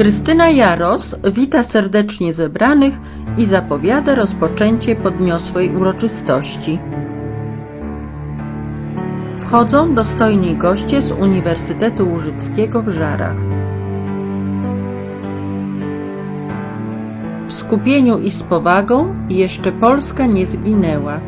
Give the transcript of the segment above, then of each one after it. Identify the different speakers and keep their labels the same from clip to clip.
Speaker 1: Krystyna Jaros wita serdecznie zebranych i zapowiada rozpoczęcie podniosłej uroczystości. Wchodzą dostojni goście z Uniwersytetu Łużyckiego w Żarach. W skupieniu i z powagą jeszcze Polska nie zginęła.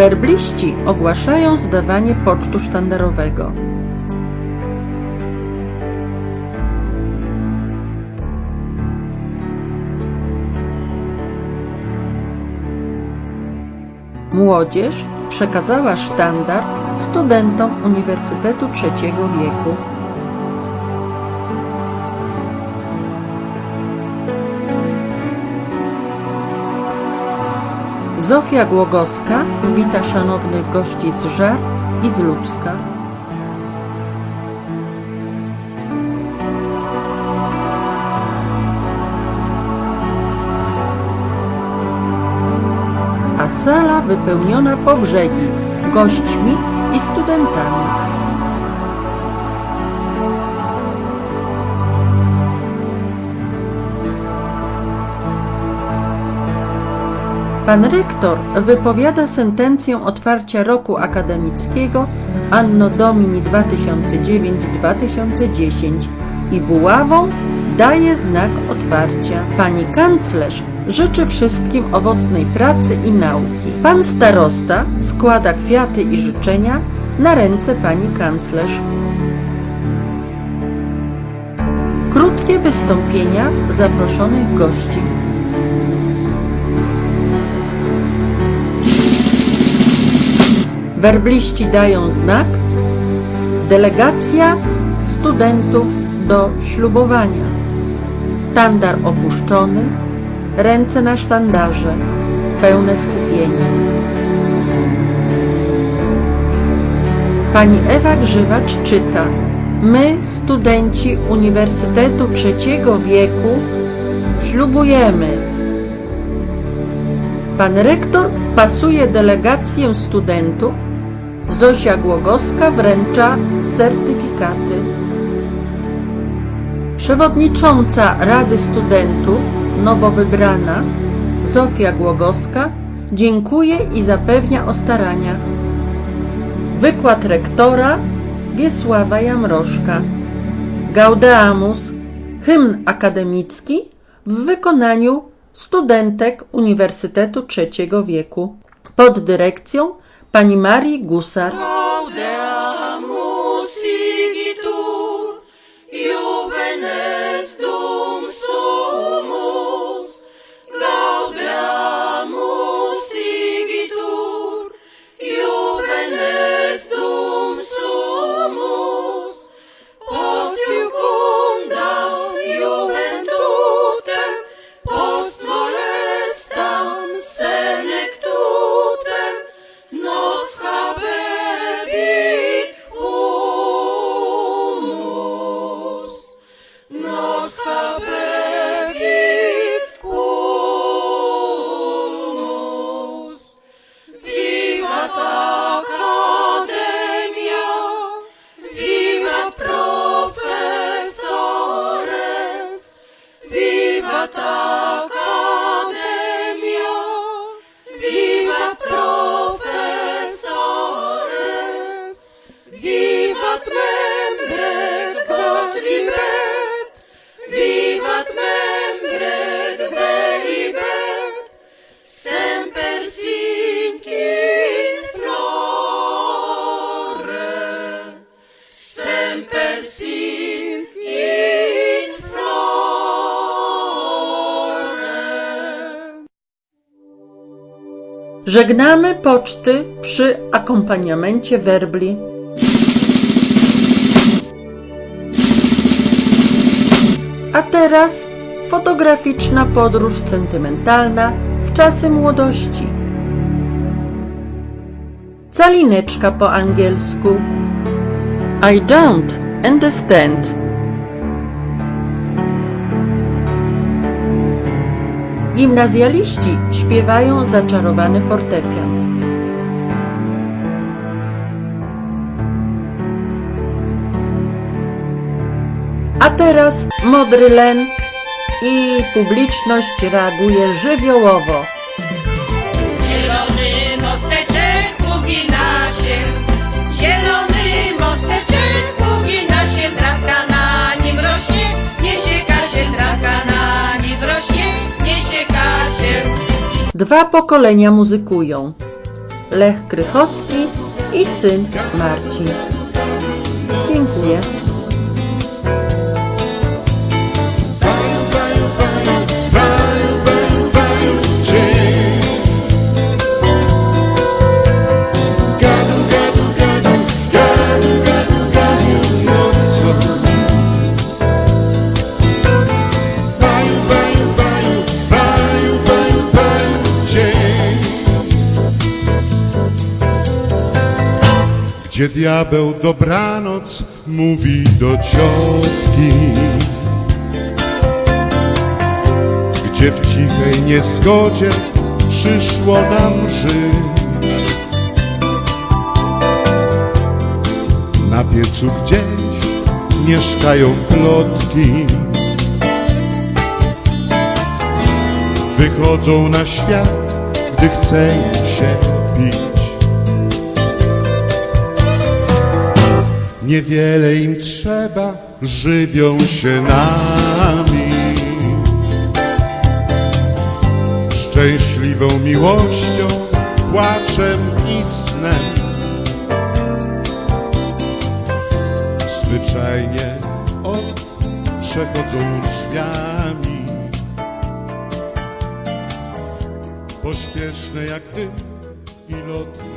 Speaker 1: Werbliści ogłaszają zdawanie pocztu sztandarowego. Młodzież przekazała sztandar studentom Uniwersytetu Trzeciego Wieku. Zofia Głogowska wita szanownych gości z Żar i z Lubska. A sala wypełniona po brzegi gośćmi i studentami. Pan rektor wypowiada sentencję otwarcia roku akademickiego Anno Domini 2009-2010 i buławą daje znak otwarcia. Pani kanclerz życzy wszystkim owocnej pracy i nauki. Pan starosta składa kwiaty i życzenia na ręce pani kanclerz. Krótkie wystąpienia zaproszonych gości. Werbliści dają znak. Delegacja studentów do ślubowania. Tandar opuszczony, ręce na sztandarze, pełne skupienie. Pani Ewa Grzywacz czyta. My, studenci Uniwersytetu Trzeciego Wieku, ślubujemy Pan rektor pasuje delegację studentów. Zosia Głogowska wręcza certyfikaty. Przewodnicząca Rady Studentów, nowo wybrana, Zofia Głogowska, dziękuje i zapewnia o staraniach. Wykład rektora Wiesława Jamrożka. Gaudeamus, hymn akademicki w wykonaniu studentek Uniwersytetu Trzeciego Wieku pod dyrekcją pani Marii Gusar.
Speaker 2: Beata Accademia, viva professores, viva membre Gottliebet, viva membre Delibet, sempre sinc in flore, sempre sinc
Speaker 1: Żegnamy poczty przy akompaniamencie werbli. A teraz fotograficzna podróż sentymentalna w czasy młodości. Calineczka po angielsku. I don't understand. Gimnazjaliści śpiewają zaczarowany fortepian. A teraz modry len i publiczność reaguje żywiołowo. Dwa pokolenia muzykują. Lech Krychowski i syn Marcin. Dziękuję.
Speaker 3: Gdzie diabeł dobranoc mówi do ciotki gdzie w cichej niezgodzie przyszło nam żyć. Na piecu gdzieś mieszkają plotki, wychodzą na świat, gdy chce się pić. Niewiele im trzeba, żywią się nami. szczęśliwą miłością, płaczem i snem. Zwyczajnie od przechodzą drzwiami, pośpieszne jak dym i.